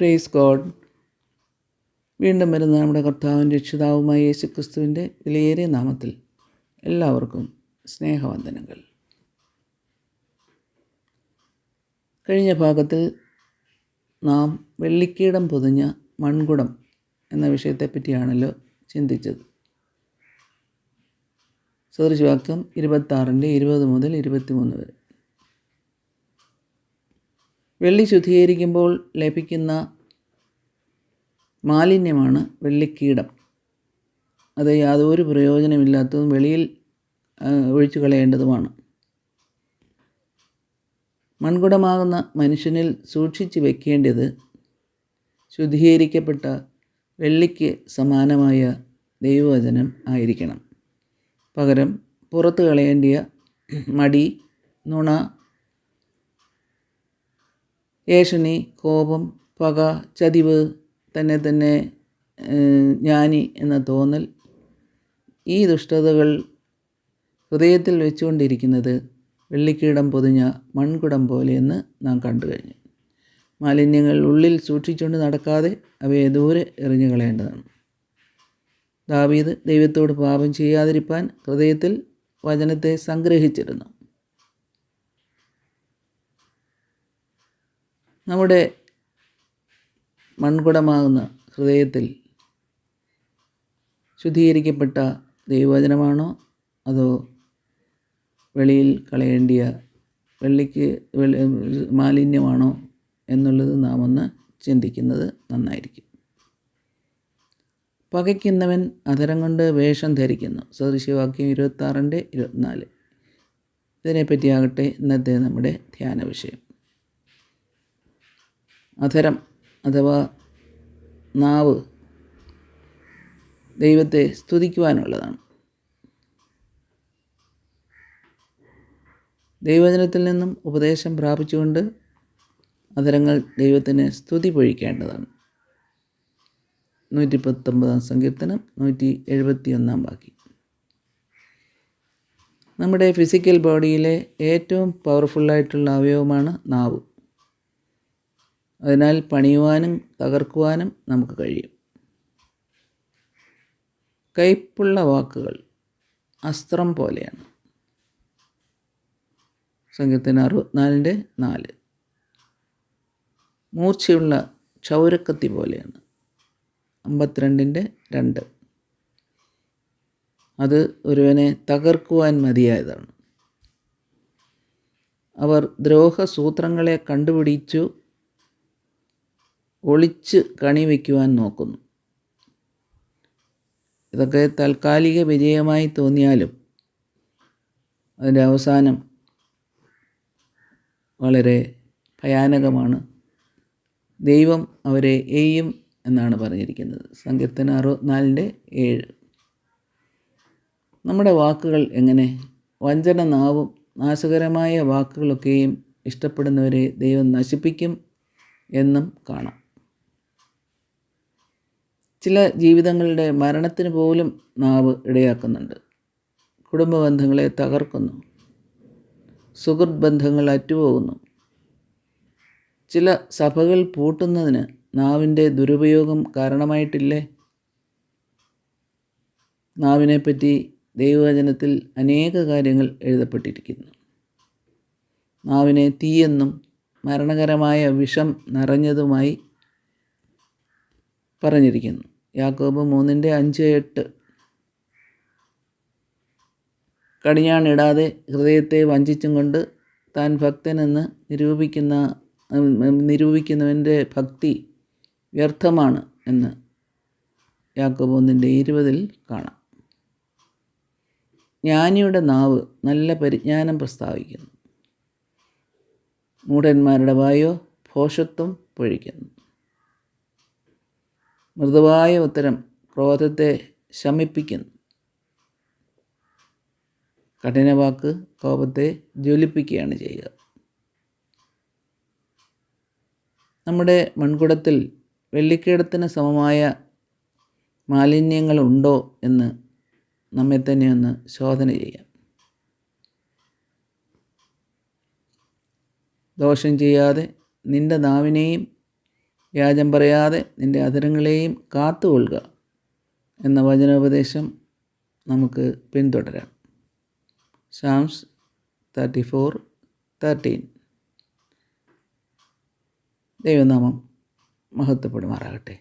Praise God വീണ്ടും വരുന്ന നമ്മുടെ കർത്താവും രക്ഷിതാവുമായ യേശു ക്രിസ്തുവിന്റെ വിലയേറിയ നാമത്തിൽ എല്ലാവർക്കും സ്നേഹവന്ദനങ്ങൾ. കഴിഞ്ഞ ഭാഗത്തിൽ നാം വെള്ളിക്കീടം പൊതിഞ്ഞ മൺകുടം എന്ന വിഷയത്തെപ്പറ്റിയാണല്ലോ ചിന്തിച്ചത്. സദൃശവാക്യം ഇരുപത്താറിന്റെ ഇരുപത് മുതൽ ഇരുപത്തിമൂന്ന് വരെ. വെള്ളി ശുദ്ധീകരിക്കുമ്പോൾ ലഭിക്കുന്ന മാലിന്യമാണ് വെള്ളിക്കീടം. അത് യാതൊരു പ്രയോജനമില്ലാത്തതും വെളിയിൽ ഒഴിച്ചു കളയേണ്ടതുമാണ്. മൺകുടമാകുന്ന മനുഷ്യനിൽ സൂക്ഷിച്ചു വെക്കേണ്ടത് ശുദ്ധീകരിക്കപ്പെട്ട വെള്ളിക്ക് സമാനമായ ദൈവവചനം ആയിരിക്കണം. പകരം പുറത്ത് കളയേണ്ടിയ മടി നുണ ഏഷണി കോപം പക ചതിവ് തന്നെ തന്നെ ജ്ഞാനി എന്ന തോന്നൽ. ഈ ദുഷ്ടതകൾ ഹൃദയത്തിൽ വെച്ചുകൊണ്ടിരിക്കുന്നത് വെള്ളിക്കീടം പൊതിഞ്ഞ മൺകുടം പോലെയെന്ന് നാം കണ്ടു കഴിഞ്ഞു. മാലിന്യങ്ങൾ ഉള്ളിൽ സൂക്ഷിച്ചുകൊണ്ട് നടക്കാതെ അവയെ ദൂരെ എറിഞ്ഞു കളയേണ്ടതാണ്. ദാവീദ് ദൈവത്തോട് പാപം ചെയ്യാതിരിപ്പാൻ ഹൃദയത്തിൽ വചനത്തെ സംഗ്രഹിച്ചിരുന്നു. നമ്മുടെ മൺകുടമാകുന്ന ഹൃദയത്തിൽ ശുദ്ധീകരിക്കപ്പെട്ട ദൈവവചനമാണോ? അതോ വെളിയിൽ കളയേണ്ടിയ വെള്ളിക്ക് മാലിന്യമാണോ എന്നുള്ളത് നാം ഒന്ന് ചിന്തിക്കുന്നത് നന്നായിരിക്കും. പകയ്ക്കുന്നവൻ അധരം കൊണ്ട് വേഷം ധരിക്കുന്നു. സദൃശ്യവാക്യം ഇരുപത്താറിന്റെ ഇരുപത്തിനാല്. ഇതിനെപ്പറ്റിയാകട്ടെ ഇന്നത്തെ നമ്മുടെ ധ്യാന വിഷയം അധരം അഥവാ നാവ് ദൈവത്തെ സ്തുതിക്കുവാനുള്ളതാണ്. ദൈവജനത്തിൽ നിന്നും ഉപദേശം പ്രാപിച്ചുകൊണ്ട് അധരങ്ങൾ ദൈവത്തിന് സ്തുതി പൊഴിക്കേണ്ടതാണ്. നൂറ്റി പത്തൊമ്പതാം സങ്കീർത്തനം നൂറ്റി എഴുപത്തി ഒന്നാം ബാക്കി നമ്മുടെ ഫിസിക്കൽ ബോഡിയിലെ ഏറ്റവും പവർഫുള്ളായിട്ടുള്ള അവയവമാണ് നാവ്. അതിനാൽ പണിയുവാനും തകർക്കുവാനും നമുക്ക് കഴിയും. കയ്പുള്ള വാക്കുകൾ അസ്ത്രം പോലെയാണ്. സംഘത്തിന് അറുപത്തിനാലിന്റെ നാല്. മൂർച്ചയുള്ള ക്ഷൗരക്കത്തി പോലെയാണ്. അമ്പത്തിരണ്ടിന്റെ രണ്ട്. അത് ഒരുവനെ തകർക്കുവാൻ മതിയായതാണ്. അവർ ദ്രോഹസൂത്രങ്ങളെ കണ്ടുപിടിച്ചു ഒളിച്ച് കണി വയ്ക്കുവാൻ നോക്കുന്നു. ഇതൊക്കെ താൽക്കാലിക വിജയമായി തോന്നിയാലും അതിന്റെ അവസാനം വളരെ ഭയാനകമാണ്. ദൈവം അവരെ എയ്യും എന്നാണ് പറഞ്ഞിരിക്കുന്നത്. സങ്കീർത്തന അറുപത്തിനാലിന്റെ ഏഴ്. നമ്മുടെ വാക്കുകൾ എങ്ങനെ? വഞ്ചന നാവും നാശകരമായ വാക്കുകളൊക്കെയും ഇഷ്ടപ്പെടുന്നവരെ ദൈവം നശിപ്പിക്കും എന്നും കാണാം. ചില ജീവിതങ്ങളുടെ മരണത്തിന് പോലും നാവ് ഇടയാക്കുന്നുണ്ട്. കുടുംബ ബന്ധങ്ങളെ തകർക്കുന്നു. സുഹൃത്ത് ബന്ധങ്ങൾ അറ്റുപോകുന്നു. ചില സഭകൾ പൂട്ടുന്നതിന് നാവിന്റെ ദുരുപയോഗം കാരണമായിട്ടില്ലേ? നാവിനെപ്പറ്റി ദൈവവചനത്തിൽ അനേക കാര്യങ്ങൾ എഴുതപ്പെട്ടിരിക്കുന്നു. നാവിനെ തീയെന്നും മരണകരമായ വിഷം നിറഞ്ഞതുമായി പറഞ്ഞിരിക്കുന്നു. യാക്കോബ് മൂന്നിന്റെ അഞ്ച് എട്ട്. കടിഞ്ഞാണിടാതെ ഹൃദയത്തെ വഞ്ചിച്ചും കൊണ്ട് താൻ ഭക്തനെന്ന് നിരൂപിക്കുന്ന നിരൂപിക്കുന്നവന്റെ ഭക്തി വ്യർത്ഥമാണ് എന്ന് യാക്കോബ് ഒന്നിന്റെ ഇരുപതിൽ കാണാം. ജ്ഞാനിയുടെ നാവ് നല്ല പരിജ്ഞാനം പ്രസ്താവിക്കുന്നു. മൂഢന്മാരുടെ വായോ ഭോഷത്വം പൊഴിക്കുന്നു. മൃദുവായ ഉത്തരം ക്രോധത്തെ ശമിപ്പിക്കുന്നു. കഠിനവാക്ക് കോപത്തെ ജ്വലിപ്പിക്കുകയാണ് ചെയ്യുക. നമ്മുടെ മൺകുടത്തിൽ വെള്ളിക്കീടത്തിന് സമമായ മാലിന്യങ്ങളുണ്ടോ എന്ന് നമ്മെ തന്നെ ഒന്ന് ശോധന ചെയ്യാം. ദോഷം ചെയ്യാതെ നിന്റെ നാവിനെയും വ്യാജം പറയാതെ നിന്റെ അധരങ്ങളെയും കാത്തുകൊള്ളുക എന്ന വചനോപദേശം നമുക്ക് പിന്തുടരാം. Psalms thirty four thirteen. ദൈവനാമം മഹത്വപ്പെടുമാറാകട്ടെ.